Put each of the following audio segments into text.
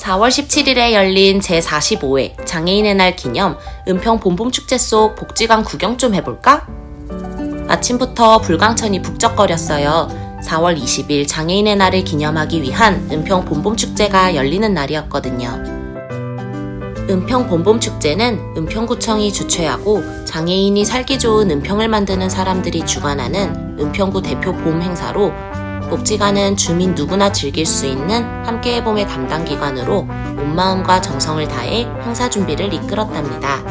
4월 17일에 열린 제45회 장애인의 날 기념 은평 봄봄축제 속 복지관 구경 좀 해볼까? 아침부터 불광천이 북적거렸어요. 4월 20일 장애인의 날을 기념하기 위한 은평 봄봄축제가 열리는 날이었거든요. 은평 봄봄축제는 은평구청이 주최하고 장애인이 살기 좋은 은평을 만드는 사람들이 주관하는 은평구 대표 봄 행사로 복지관은 주민 누구나 즐길 수 있는 함께해 봄의 담당 기관으로 온 마음과 정성을 다해 행사 준비를 이끌었답니다.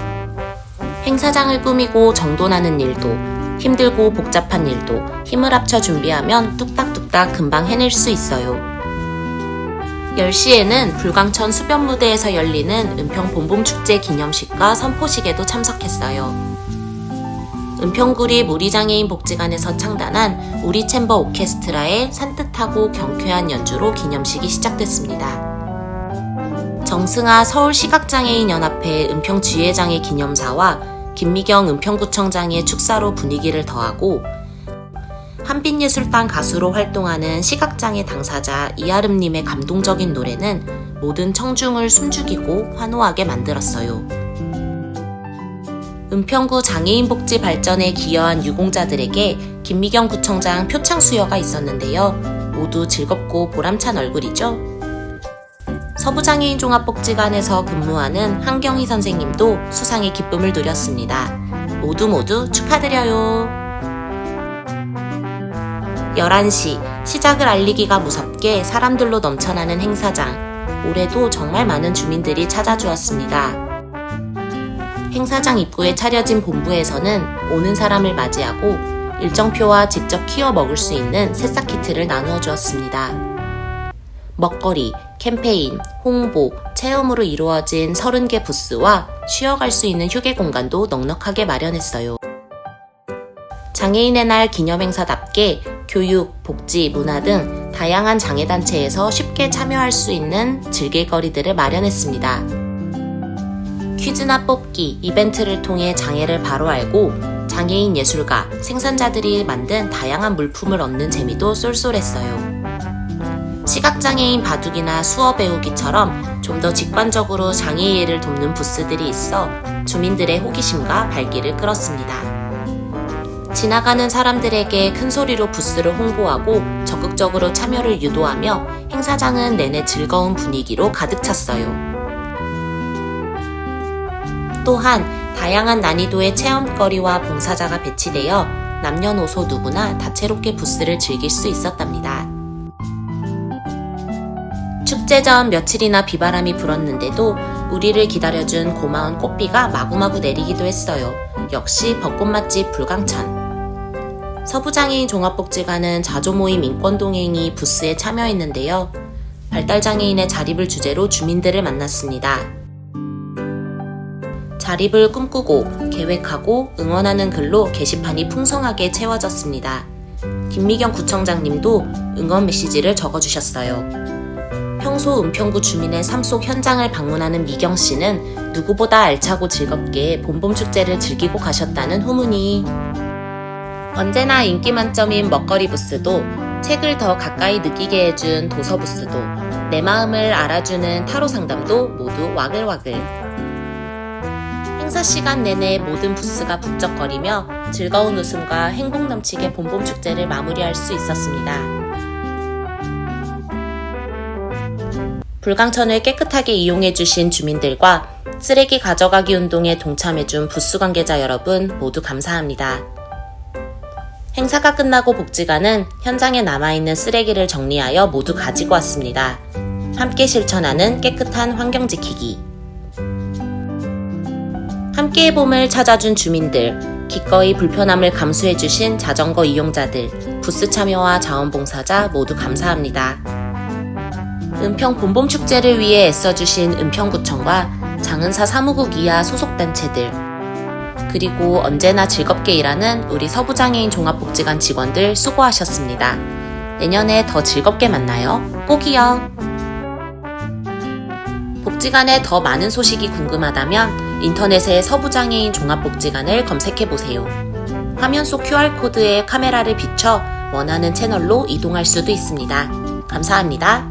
행사장을 꾸미고 정돈하는 일도 힘들고 복잡한 일도 힘을 합쳐 준비하면 뚝딱뚝딱 금방 해낼 수 있어요. 10시에는 불광천 수변 무대에서 열리는 은평 봄봄축제 기념식과 선포식에도 참석했어요. 은평구리 무리장애인 복지관에서 창단한 우리 챔버 오케스트라의 산뜻하고 경쾌한 연주로 기념식이 시작됐습니다. 정승아 서울시각장애인연합회 은평지회장의 기념사와 김미경 은평구청장의 축사로 분위기를 더하고 한빛예술단 가수로 활동하는 시각장애 당사자 이아름님의 감동적인 노래는 모든 청중을 숨죽이고 환호하게 만들었어요. 은평구 장애인 복지 발전에 기여한 유공자들에게 김미경 구청장 표창 수여가 있었는데요. 모두 즐겁고 보람찬 얼굴이죠. 서부장애인 종합복지관에서 근무하는 한경희 선생님도 수상의 기쁨을 누렸습니다. 모두 모두 축하드려요. 11시 시작을 알리기가 무섭게 사람들로 넘쳐나는 행사장. 올해도 정말 많은 주민들이 찾아주었습니다. 행사장 입구에 차려진 본부에서는 오는 사람을 맞이하고 일정표와 직접 키워 먹을 수 있는 새싹 키트를 나누어 주었습니다. 먹거리, 캠페인, 홍보, 체험으로 이루어진 30개 부스와 쉬어갈 수 있는 휴게 공간도 넉넉하게 마련했어요. 장애인의 날 기념행사답게 교육, 복지, 문화 등 다양한 장애단체에서 쉽게 참여할 수 있는 즐길거리들을 마련했습니다. 퀴즈나 뽑기, 이벤트를 통해 장애를 바로 알고 장애인 예술가, 생산자들이 만든 다양한 물품을 얻는 재미도 쏠쏠했어요. 시각장애인 바둑이나 수어 배우기처럼 좀 더 직관적으로 장애 이해를 돕는 부스들이 있어 주민들의 호기심과 발기를 끌었습니다. 지나가는 사람들에게 큰 소리로 부스를 홍보하고 적극적으로 참여를 유도하며 행사장은 내내 즐거운 분위기로 가득 찼어요. 또한 다양한 난이도의 체험거리와 봉사자가 배치되어 남녀노소 누구나 다채롭게 부스를 즐길 수 있었답니다. 축제 전 며칠이나 비바람이 불었는데도 우리를 기다려준 고마운 꽃비가 마구마구 내리기도 했어요. 역시 벚꽃 맛집 불광천. 서부장애인 종합복지관은 자조모임 인권동행이 부스에 참여했는데요. 발달장애인의 자립을 주제로 주민들을 만났습니다. 자립을 꿈꾸고 계획하고 응원하는 글로 게시판이 풍성하게 채워졌습니다. 김미경 구청장님도 응원 메시지를 적어주셨어요. 평소 은평구 주민의 삶 속 현장을 방문하는 미경 씨는 누구보다 알차고 즐겁게 봄봄 축제를 즐기고 가셨다는 후문이 언제나 인기 만점인 먹거리 부스도 책을 더 가까이 느끼게 해준 도서 부스도 내 마음을 알아주는 타로 상담도 모두 와글와글. 행사 시간 내내 모든 부스가 북적거리며 즐거운 웃음과 행복 넘치게 봄봄 축제를 마무리할 수 있었습니다. 불광천을 깨끗하게 이용해주신 주민들과 쓰레기 가져가기 운동에 동참해준 부스 관계자 여러분 모두 감사합니다. 행사가 끝나고 복지관은 현장에 남아있는 쓰레기를 정리하여 모두 가지고 왔습니다. 함께 실천하는 깨끗한 환경 지키기. 함께의 봄을 찾아준 주민들, 기꺼이 불편함을 감수해주신 자전거 이용자들, 부스 참여와 자원봉사자 모두 감사합니다. 은평 봄봄 축제를 위해 애써주신 은평구청과 장은사 사무국 이하 소속단체들, 그리고 언제나 즐겁게 일하는 우리 서부장애인 종합복지관 직원들 수고하셨습니다. 내년에 더 즐겁게 만나요. 꼭이요. 복지관에 더 많은 소식이 궁금하다면 인터넷에 서부장애인 종합복지관을 검색해보세요. 화면 속 QR코드에 카메라를 비춰 원하는 채널로 이동할 수도 있습니다. 감사합니다.